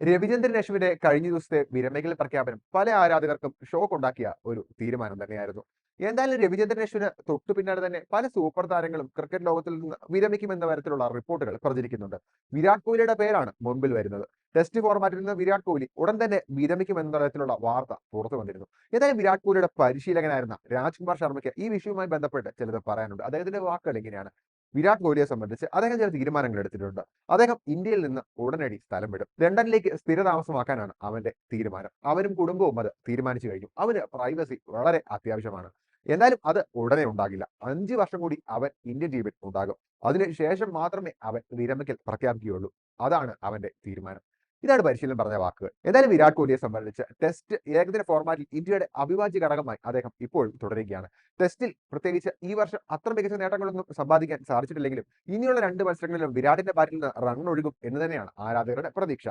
രവിചന്ദ്രൻ അശ്വിന്റെ കഴിഞ്ഞ ദിവസത്തെ വിരമിക്കൽ പ്രഖ്യാപനം പല ആരാധകർക്കും ഷോക്ക് ഉണ്ടാക്കിയ ഒരു തീരുമാനം തന്നെയായിരുന്നു. എന്തായാലും രവിചന്ദ്രൻ അശ്വിന് തൊട്ടു പിന്നാലെ തന്നെ പല സൂപ്പർ താരങ്ങളും ക്രിക്കറ്റ് ലോകത്തിൽ നിന്ന് വിരമിക്കുമെന്ന തരത്തിലുള്ള റിപ്പോർട്ടുകൾ പ്രചരിക്കുന്നുണ്ട്. വിരാട് കോഹ്ലിയുടെ പേരാണ് മുൻപിൽ വരുന്നത്. ടെസ്റ്റ് ഫോർമാറ്റിൽ നിന്ന് വിരാട് കോഹ്ലി ഉടൻ തന്നെ വിരമിക്കുമെന്ന തരത്തിലുള്ള വാർത്ത പുറത്തു വന്നിരുന്നു. ഏതായാലും വിരാട് കോഹ്ലിയുടെ പരിശീലകനായിരുന്ന രാജ്കുമാർ ശർമ്മയ്ക്ക് ഈ വിഷയവുമായി ബന്ധപ്പെട്ട് ചിലത് പറയാനുണ്ട്. അദ്ദേഹത്തിന്റെ വാക്കുകൾ ഇങ്ങനെയാണ്. വിരാട് കോഹ്ലിയെ സംബന്ധിച്ച് അദ്ദേഹം ചില തീരുമാനങ്ങൾ എടുത്തിട്ടുണ്ട്. അദ്ദേഹം ഇന്ത്യയിൽ നിന്ന് ഉടനടി സ്ഥലം വിടും. ലണ്ടനിലേക്ക് സ്ഥിരതാമസമാക്കാനാണ് അവന്റെ തീരുമാനം. അവനും കുടുംബവും അത് തീരുമാനിച്ചു കഴിഞ്ഞു. അവന് പ്രൈവസി വളരെ അത്യാവശ്യമാണ്. എന്നാലും അത് ഉടനെ ഉണ്ടാകില്ല. അഞ്ച് വർഷം കൂടി അവൻ ഇന്ത്യൻ ടീമിൽ ഉണ്ടാകും. അതിനുശേഷം മാത്രമേ അവൻ വിരമിക്കൽ പ്രഖ്യാപിക്കുകയുള്ളൂ. അതാണ് അവന്റെ തീരുമാനം. ഇതാണ് പരിശീലനം പറഞ്ഞ വാക്കുകൾ. എന്തായാലും വിരാട് കോഹ്ലിയെ സംബന്ധിച്ച് ടെസ്റ്റ് ഏകദിന ഫോർമാറ്റിൽ ഇന്ത്യയുടെ അവിഭാജ്യ ഘടകമായി അദ്ദേഹം ഇപ്പോൾ തുടരുകയാണ്. ടെസ്റ്റിൽ പ്രത്യേകിച്ച് ഈ വർഷം അത്ര മികച്ച നേട്ടങ്ങളൊന്നും സമ്പാദിക്കാൻ സാധിച്ചിട്ടില്ലെങ്കിലും ഇനിയുള്ള രണ്ട് മത്സരങ്ങളിലും വിരാടിന്റെ ബാറ്റിൽ നിന്ന് റൺ ഒഴുകും എന്ന് തന്നെയാണ് ആരാധകരുടെ പ്രതീക്ഷ.